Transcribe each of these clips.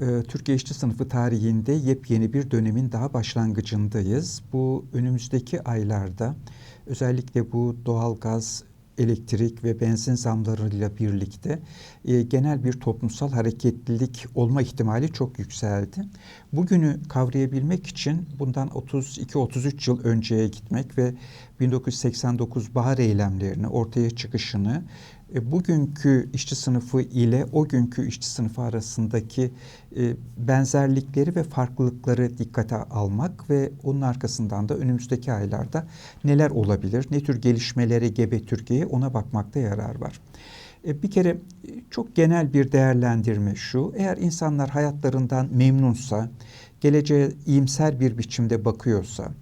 e, Türkiye İşçi Sınıfı tarihinde yepyeni bir dönemin daha başlangıcındayız. Bu önümüzdeki aylarda özellikle bu doğalgaz, elektrik ve benzin zamlarıyla birlikte e, genel bir toplumsal hareketlilik olma ihtimali çok yükseldi. Bugünü kavrayabilmek için bundan 32-33 yıl önceye gitmek ve 1989 bahar eylemlerini ortaya çıkışını e, bugünkü işçi sınıfı ile o günkü işçi sınıfı arasındaki e, benzerlikleri ve farklılıkları dikkate almak ve onun arkasından da önümüzdeki aylarda neler olabilir, ne tür gelişmelere gebe Türkiye ona bakmakta yarar var. E, bir kere çok genel bir değerlendirme şu, eğer insanlar hayatlarından memnunsa, geleceğe iyimser bir biçimde bakıyorsa,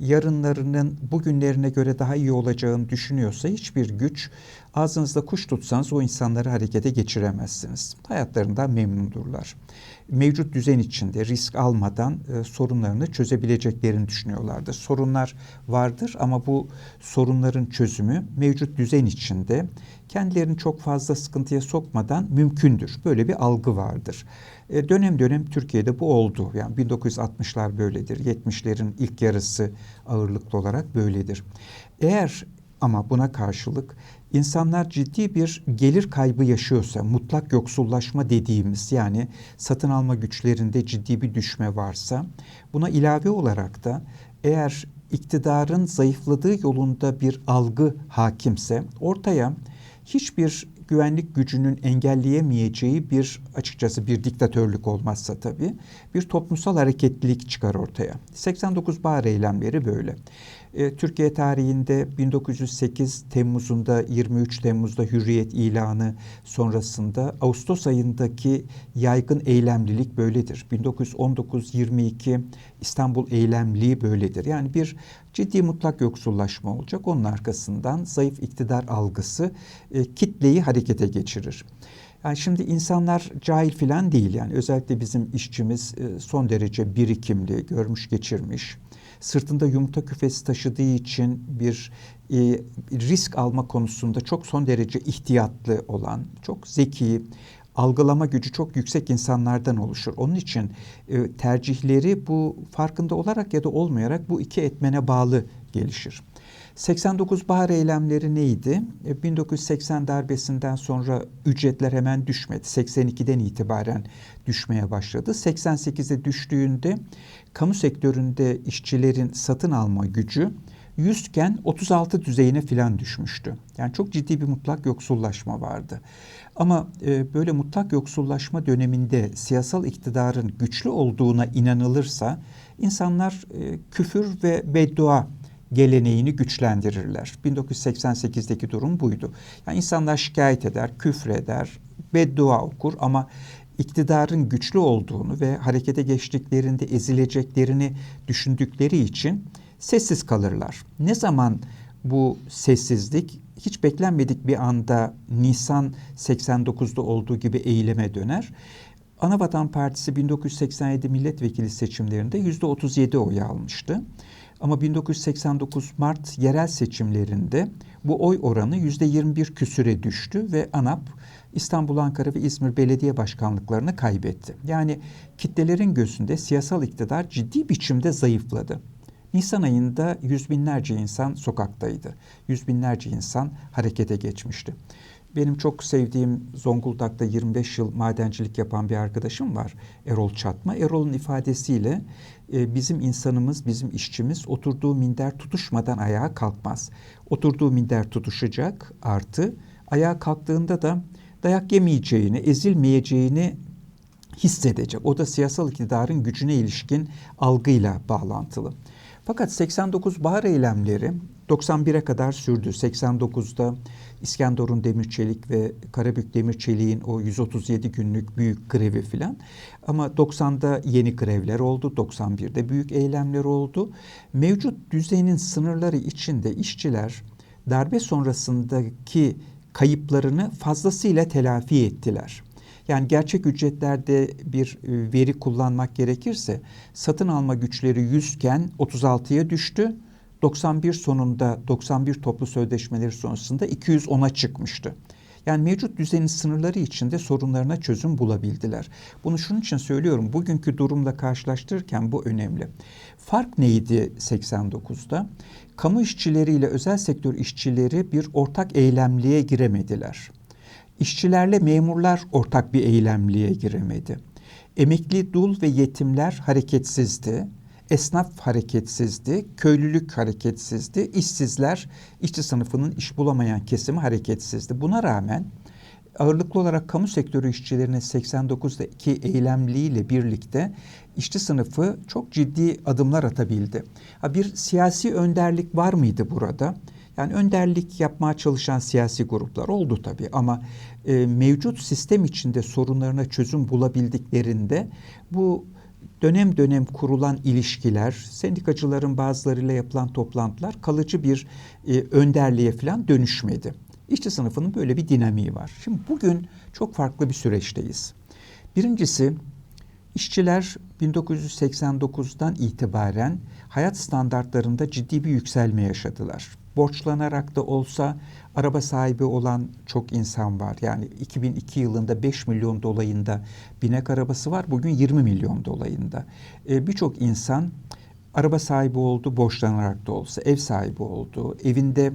yarınlarının bugünlerine göre daha iyi olacağını düşünüyorsa hiçbir güç ağzınızda kuş tutsanız o insanları harekete geçiremezsiniz. Hayatlarından memnundurlar. Mevcut düzen içinde risk almadan e, sorunlarını çözebileceklerini düşünüyorlardır. Sorunlar vardır ama bu sorunların çözümü mevcut düzen içinde kendilerini çok fazla sıkıntıya sokmadan mümkündür. Böyle bir algı vardır. E, dönem dönem Türkiye'de bu oldu. Yani 1960'lar böyledir. 70'lerin ilk yarısı ağırlıklı olarak böyledir. Eğer ama buna karşılık insanlar ciddi bir gelir kaybı yaşıyorsa, mutlak yoksullaşma dediğimiz yani satın alma güçlerinde ciddi bir düşme varsa, buna ilave olarak da eğer iktidarın zayıfladığı yolunda bir algı hakimse ortaya hiçbir güvenlik gücünün engelleyemeyeceği bir açıkçası bir diktatörlük olmazsa tabii bir toplumsal hareketlilik çıkar ortaya. 89 bahar eylemleri böyle. E, Türkiye tarihinde 1908 Temmuz'unda 23 Temmuz'da hürriyet ilanı sonrasında Ağustos ayındaki yaygın eylemlilik böyledir. 1919-22 İstanbul eylemliği böyledir. Yani bir ciddi mutlak yoksullaşma olacak. Onun arkasından zayıf iktidar algısı e, kitleyi harekete geçirir. Yani şimdi insanlar cahil filan değil yani özellikle bizim işçimiz e, son derece birikimli, görmüş geçirmiş sırtında yumurta küfesi taşıdığı için bir e, risk alma konusunda çok son derece ihtiyatlı olan, çok zeki, algılama gücü çok yüksek insanlardan oluşur. Onun için e, tercihleri bu farkında olarak ya da olmayarak bu iki etmene bağlı gelişir. 89 bahar eylemleri neydi? 1980 e, darbesinden sonra ücretler hemen düşmedi. 82'den itibaren düşmeye başladı. 88'e düştüğünde kamu sektöründe işçilerin satın alma gücü 100 iken 36 düzeyine filan düşmüştü. Yani çok ciddi bir mutlak yoksullaşma vardı. Ama e, böyle mutlak yoksullaşma döneminde siyasal iktidarın güçlü olduğuna inanılırsa insanlar e, küfür ve beddua geleneğini güçlendirirler. 1988'deki durum buydu. Yani insanlar şikayet eder, küfreder, beddua okur ama iktidarın güçlü olduğunu ve harekete geçtiklerinde ezileceklerini düşündükleri için sessiz kalırlar. Ne zaman bu sessizlik hiç beklenmedik bir anda Nisan 89'da olduğu gibi eyleme döner. Anavatan Partisi 1987 milletvekili seçimlerinde %37 oy almıştı. Ama 1989 Mart yerel seçimlerinde bu oy oranı %21 küsüre düştü ve ANAP İstanbul, Ankara ve İzmir belediye başkanlıklarını kaybetti. Yani kitlelerin gözünde siyasal iktidar ciddi biçimde zayıfladı. Nisan ayında yüz binlerce insan sokaktaydı. Yüz binlerce insan harekete geçmişti. Benim çok sevdiğim Zonguldak'ta 25 yıl madencilik yapan bir arkadaşım var. Erol Çatma. Erol'un ifadesiyle e, bizim insanımız, bizim işçimiz oturduğu minder tutuşmadan ayağa kalkmaz. Oturduğu minder tutuşacak artı ayağa kalktığında da dayak yemeyeceğini, ezilmeyeceğini hissedecek. O da siyasal iktidarın gücüne ilişkin algıyla bağlantılı. Fakat 89 bahar eylemleri 91'e kadar sürdü. 89'da İskenderun Demirçelik ve Karabük Demirçelik'in o 137 günlük büyük grevi filan. Ama 90'da yeni grevler oldu, 91'de büyük eylemler oldu. Mevcut düzenin sınırları içinde işçiler darbe sonrasındaki kayıplarını fazlasıyla telafi ettiler. Yani gerçek ücretlerde bir e, veri kullanmak gerekirse satın alma güçleri 100 iken 36'ya düştü. 91 sonunda 91 toplu sözleşmeleri sonrasında 210'a çıkmıştı. Yani mevcut düzenin sınırları içinde sorunlarına çözüm bulabildiler. Bunu şunun için söylüyorum. Bugünkü durumla karşılaştırırken bu önemli. Fark neydi 89'da? Kamu işçileriyle özel sektör işçileri bir ortak eylemliğe giremediler. İşçilerle memurlar ortak bir eylemliğe giremedi. Emekli dul ve yetimler hareketsizdi. Esnaf hareketsizdi, köylülük hareketsizdi, işsizler, işçi sınıfının iş bulamayan kesimi hareketsizdi. Buna rağmen ağırlıklı olarak kamu sektörü işçilerinin 89'daki eylemliğiyle birlikte işçi sınıfı çok ciddi adımlar atabildi. Bir siyasi önderlik var mıydı burada? Yani önderlik yapmaya çalışan siyasi gruplar oldu tabii ama e, mevcut sistem içinde sorunlarına çözüm bulabildiklerinde bu dönem dönem kurulan ilişkiler, sendikacıların bazılarıyla yapılan toplantılar kalıcı bir e, önderliğe falan dönüşmedi. İşçi sınıfının böyle bir dinamiği var. Şimdi bugün çok farklı bir süreçteyiz. Birincisi işçiler 1989'dan itibaren hayat standartlarında ciddi bir yükselme yaşadılar. Borçlanarak da olsa araba sahibi olan çok insan var. Yani 2002 yılında 5 milyon dolayında binek arabası var. Bugün 20 milyon dolayında. Ee, Birçok insan araba sahibi oldu, borçlanarak da olsa ev sahibi oldu. Evinde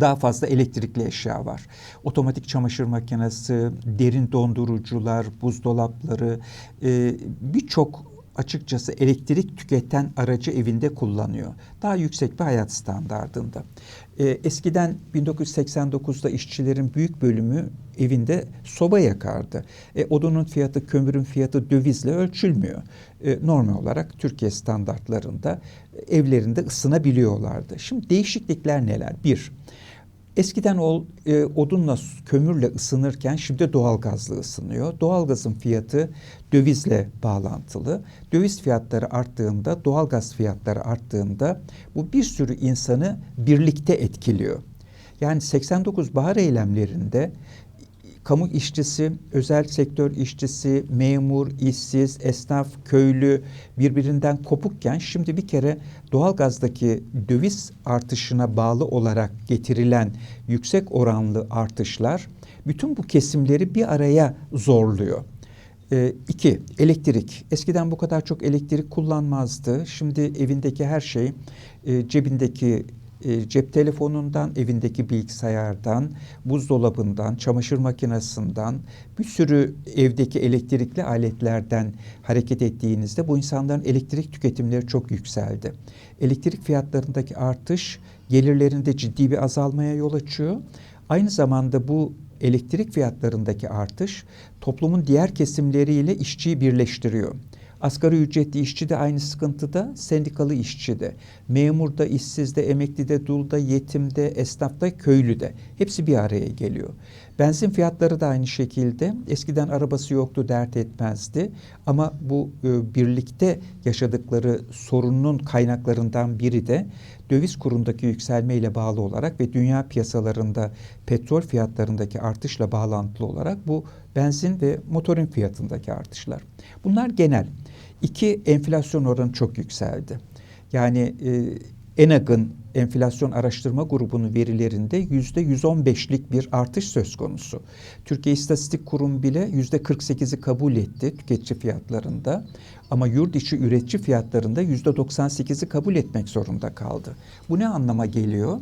daha fazla elektrikli eşya var. Otomatik çamaşır makinesi, derin dondurucular, buzdolapları, e, birçok açıkçası elektrik tüketen aracı evinde kullanıyor. Daha yüksek bir hayat standartında. E, eskiden 1989'da işçilerin büyük bölümü evinde soba yakardı. E, odunun fiyatı, kömürün fiyatı dövizle ölçülmüyor. E, normal olarak Türkiye standartlarında evlerinde ısınabiliyorlardı. Şimdi değişiklikler neler? Bir, Eskiden o e, odunla, kömürle ısınırken şimdi doğalgazla ısınıyor. Doğalgazın fiyatı dövizle bağlantılı. Döviz fiyatları arttığında, doğalgaz fiyatları arttığında bu bir sürü insanı birlikte etkiliyor. Yani 89 bahar eylemlerinde kamu işçisi, özel sektör işçisi, memur, işsiz, esnaf, köylü birbirinden kopukken şimdi bir kere doğalgazdaki döviz artışına bağlı olarak getirilen yüksek oranlı artışlar bütün bu kesimleri bir araya zorluyor. E, iki, elektrik. Eskiden bu kadar çok elektrik kullanmazdı. Şimdi evindeki her şey e, cebindeki e, cep telefonundan, evindeki bilgisayardan, buzdolabından, çamaşır makinesinden, bir sürü evdeki elektrikli aletlerden hareket ettiğinizde bu insanların elektrik tüketimleri çok yükseldi. Elektrik fiyatlarındaki artış gelirlerinde ciddi bir azalmaya yol açıyor. Aynı zamanda bu elektrik fiyatlarındaki artış toplumun diğer kesimleriyle işçiyi birleştiriyor. Asgari ücretli işçi de aynı sıkıntıda, sendikalı işçi de, memur da, işsiz de, emekli de, dul da, yetim de, esnaf da, köylü de. Hepsi bir araya geliyor. Benzin fiyatları da aynı şekilde. Eskiden arabası yoktu, dert etmezdi. Ama bu e, birlikte yaşadıkları sorunun kaynaklarından biri de döviz kurundaki yükselmeyle bağlı olarak ve dünya piyasalarında petrol fiyatlarındaki artışla bağlantılı olarak bu benzin ve motorin fiyatındaki artışlar. Bunlar genel. İki, enflasyon oranı çok yükseldi. Yani e, ENAG'ın enflasyon araştırma grubunun verilerinde yüzde 115'lik bir artış söz konusu. Türkiye İstatistik Kurum bile yüzde 48'i kabul etti tüketici fiyatlarında. Ama yurt içi üretici fiyatlarında yüzde 98'i kabul etmek zorunda kaldı. Bu ne anlama geliyor?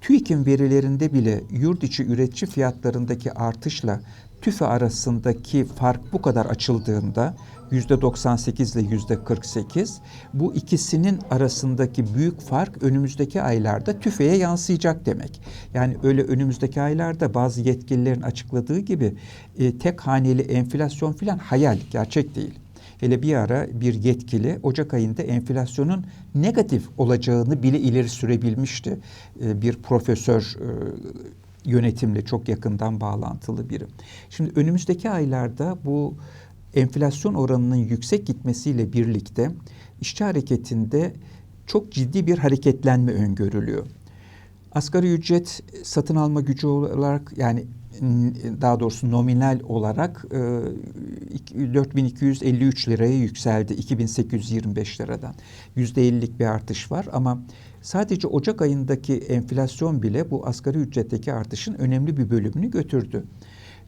TÜİK'in verilerinde bile yurt içi üretici fiyatlarındaki artışla TÜFE arasındaki fark bu kadar açıldığında yüzde 98 ile yüzde 48 bu ikisinin arasındaki büyük fark önümüzdeki aylarda TÜFE'ye yansıyacak demek. Yani öyle önümüzdeki aylarda bazı yetkililerin açıkladığı gibi e, tek haneli enflasyon filan hayal, gerçek değil. Hele bir ara bir yetkili Ocak ayında enflasyonun negatif olacağını bile ileri sürebilmişti. E, bir profesör e, yönetimle çok yakından bağlantılı biri. Şimdi önümüzdeki aylarda bu enflasyon oranının yüksek gitmesiyle birlikte işçi hareketinde çok ciddi bir hareketlenme öngörülüyor. Asgari ücret satın alma gücü olarak yani daha doğrusu nominal olarak 4253 liraya yükseldi 2825 liradan. %50'lik bir artış var ama Sadece Ocak ayındaki enflasyon bile bu asgari ücretteki artışın önemli bir bölümünü götürdü.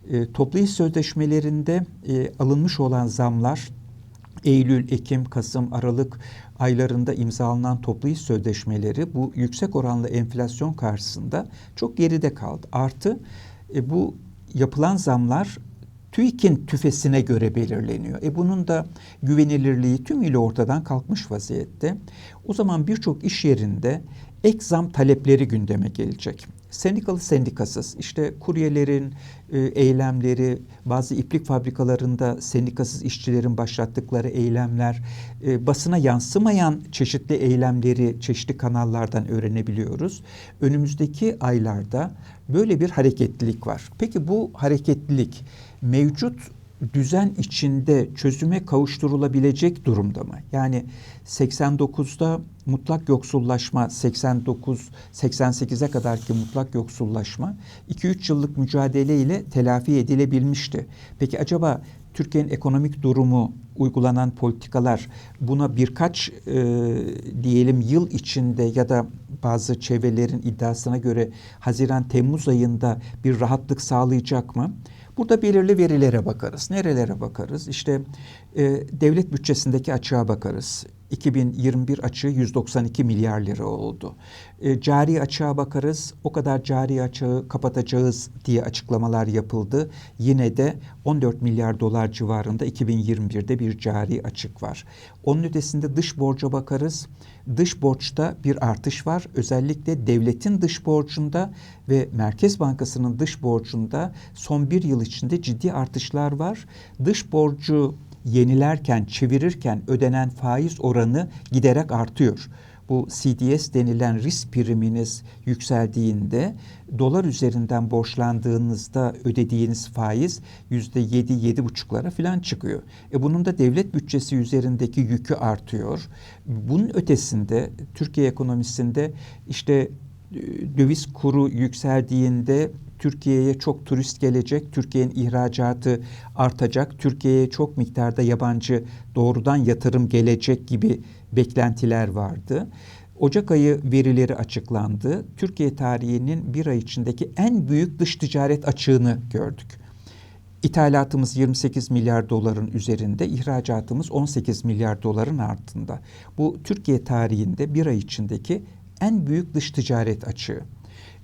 E, toplu iş sözleşmelerinde e, alınmış olan zamlar Eylül, Ekim, Kasım, Aralık aylarında imzalanan toplu iş sözleşmeleri bu yüksek oranlı enflasyon karşısında çok geride kaldı. Artı e, bu yapılan zamlar TÜİK'in tüfesine göre belirleniyor. E bunun da güvenilirliği tümüyle ortadan kalkmış vaziyette. O zaman birçok iş yerinde ek zam talepleri gündeme gelecek. Sendikalı sendikasız, işte kuryelerin e, eylemleri, bazı iplik fabrikalarında sendikasız işçilerin başlattıkları eylemler, e, basına yansımayan çeşitli eylemleri çeşitli kanallardan öğrenebiliyoruz. Önümüzdeki aylarda böyle bir hareketlilik var. Peki bu hareketlilik mevcut düzen içinde çözüme kavuşturulabilecek durumda mı? Yani 89'da mutlak yoksullaşma 89 88'e kadarki mutlak yoksullaşma 2-3 yıllık mücadele ile telafi edilebilmişti. Peki acaba Türkiye'nin ekonomik durumu, uygulanan politikalar buna birkaç e, diyelim yıl içinde ya da bazı çevrelerin iddiasına göre Haziran-Temmuz ayında bir rahatlık sağlayacak mı? Burada belirli verilere bakarız. Nerelere bakarız? İşte e, devlet bütçesindeki açığa bakarız. 2021 açığı 192 milyar lira oldu. E, cari açığa bakarız. O kadar cari açığı kapatacağız diye açıklamalar yapıldı. Yine de 14 milyar dolar civarında 2021'de bir cari açık var. Onun ötesinde dış borca bakarız. Dış borçta bir artış var. Özellikle devletin dış borcunda ve Merkez Bankası'nın dış borcunda son bir yıl içinde ciddi artışlar var. Dış borcu yenilerken, çevirirken ödenen faiz oranı giderek artıyor. Bu CDS denilen risk priminiz yükseldiğinde dolar üzerinden borçlandığınızda ödediğiniz faiz yüzde yedi, yedi buçuklara falan çıkıyor. E bunun da devlet bütçesi üzerindeki yükü artıyor. Bunun ötesinde Türkiye ekonomisinde işte e, döviz kuru yükseldiğinde Türkiye'ye çok turist gelecek, Türkiye'nin ihracatı artacak, Türkiye'ye çok miktarda yabancı doğrudan yatırım gelecek gibi beklentiler vardı. Ocak ayı verileri açıklandı. Türkiye tarihinin bir ay içindeki en büyük dış ticaret açığını gördük. İthalatımız 28 milyar doların üzerinde, ihracatımız 18 milyar doların altında. Bu Türkiye tarihinde bir ay içindeki en büyük dış ticaret açığı.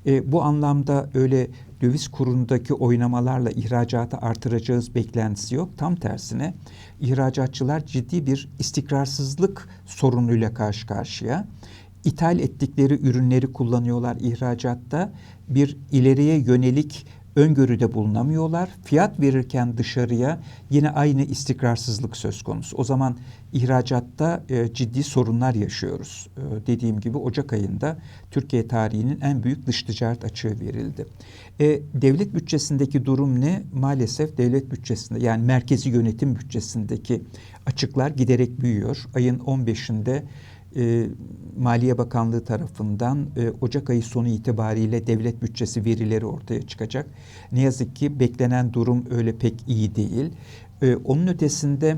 E, bu anlamda öyle döviz kurundaki oynamalarla ihracatı artıracağız beklentisi yok. Tam tersine ihracatçılar ciddi bir istikrarsızlık sorunuyla karşı karşıya. İthal ettikleri ürünleri kullanıyorlar ihracatta. Bir ileriye yönelik öngörüde bulunamıyorlar. Fiyat verirken dışarıya yine aynı istikrarsızlık söz konusu. O zaman ihracatta e, ciddi sorunlar yaşıyoruz. E, dediğim gibi Ocak ayında Türkiye tarihinin en büyük dış ticaret açığı verildi. E, devlet bütçesindeki durum ne? Maalesef devlet bütçesinde yani merkezi yönetim bütçesindeki açıklar giderek büyüyor. Ayın 15'inde e, Maliye Bakanlığı tarafından e, Ocak ayı sonu itibariyle devlet bütçesi verileri ortaya çıkacak. Ne yazık ki beklenen durum öyle pek iyi değil. E, onun ötesinde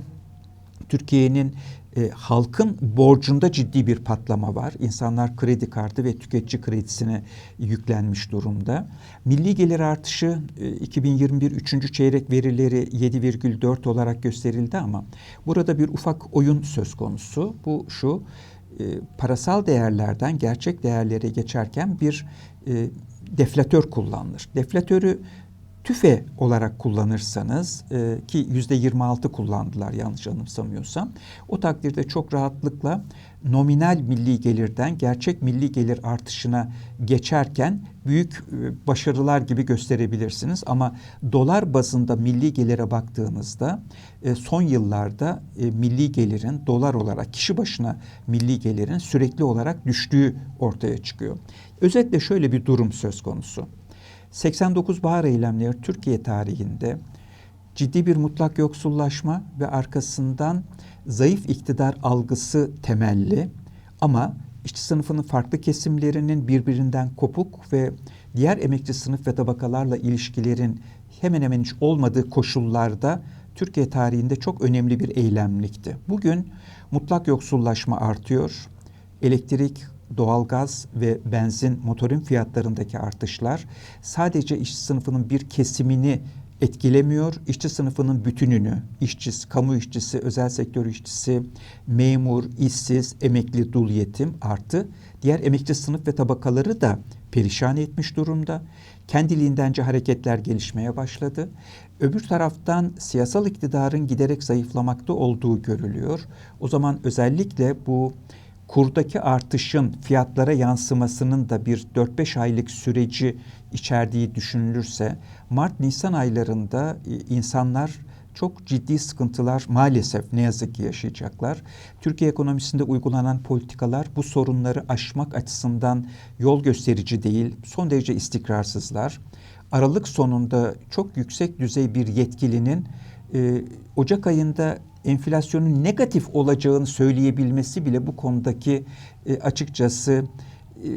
Türkiye'nin e, halkın borcunda ciddi bir patlama var. İnsanlar kredi kartı ve tüketici kredisine yüklenmiş durumda. Milli gelir artışı e, 2021 3. çeyrek verileri 7,4 olarak gösterildi ama burada bir ufak oyun söz konusu. Bu şu e, parasal değerlerden gerçek değerlere geçerken bir e, deflatör kullanılır. Deflatörü tüfe olarak kullanırsanız e, ki yüzde 26 kullandılar yanlış anımsamıyorsam o takdirde çok rahatlıkla nominal milli gelirden gerçek milli gelir artışına geçerken büyük e, başarılar gibi gösterebilirsiniz ama dolar bazında milli gelire baktığınızda e, son yıllarda e, milli gelirin dolar olarak kişi başına milli gelirin sürekli olarak düştüğü ortaya çıkıyor. Özetle şöyle bir durum söz konusu. 89 bahar eylemleri Türkiye tarihinde ciddi bir mutlak yoksullaşma ve arkasından zayıf iktidar algısı temelli ama işçi sınıfının farklı kesimlerinin birbirinden kopuk ve diğer emekçi sınıf ve tabakalarla ilişkilerin hemen hemen hiç olmadığı koşullarda Türkiye tarihinde çok önemli bir eylemlikti. Bugün mutlak yoksullaşma artıyor. Elektrik, doğalgaz ve benzin motorin fiyatlarındaki artışlar sadece işçi sınıfının bir kesimini etkilemiyor. İşçi sınıfının bütününü, işçisi, kamu işçisi, özel sektör işçisi, memur, işsiz, emekli, dul yetim artı diğer emekçi sınıf ve tabakaları da perişan etmiş durumda. Kendiliğindence hareketler gelişmeye başladı. Öbür taraftan siyasal iktidarın giderek zayıflamakta olduğu görülüyor. O zaman özellikle bu kurdaki artışın fiyatlara yansımasının da bir 4-5 aylık süreci içerdiği düşünülürse Mart-Nisan aylarında e, insanlar çok ciddi sıkıntılar maalesef ne yazık ki yaşayacaklar. Türkiye ekonomisinde uygulanan politikalar bu sorunları aşmak açısından yol gösterici değil, son derece istikrarsızlar. Aralık sonunda çok yüksek düzey bir yetkilinin e, Ocak ayında enflasyonun negatif olacağını söyleyebilmesi bile bu konudaki e, açıkçası e,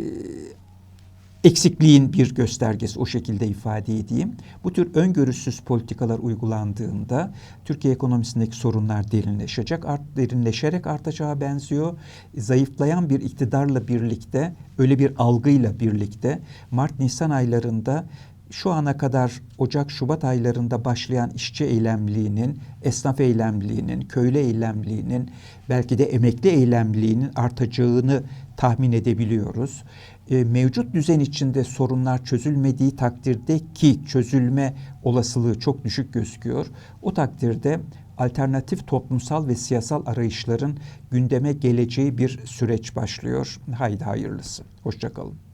eksikliğin bir göstergesi o şekilde ifade edeyim. Bu tür öngörüsüz politikalar uygulandığında Türkiye ekonomisindeki sorunlar derinleşecek, art, derinleşerek artacağı benziyor. Zayıflayan bir iktidarla birlikte, öyle bir algıyla birlikte Mart-Nisan aylarında şu ana kadar Ocak-Şubat aylarında başlayan işçi eylemliğinin, esnaf eylemliğinin, köylü eylemliğinin, belki de emekli eylemliğinin artacağını tahmin edebiliyoruz. E, mevcut düzen içinde sorunlar çözülmediği takdirde ki çözülme olasılığı çok düşük gözüküyor. O takdirde alternatif toplumsal ve siyasal arayışların gündeme geleceği bir süreç başlıyor. Haydi hayırlısı. Hoşçakalın.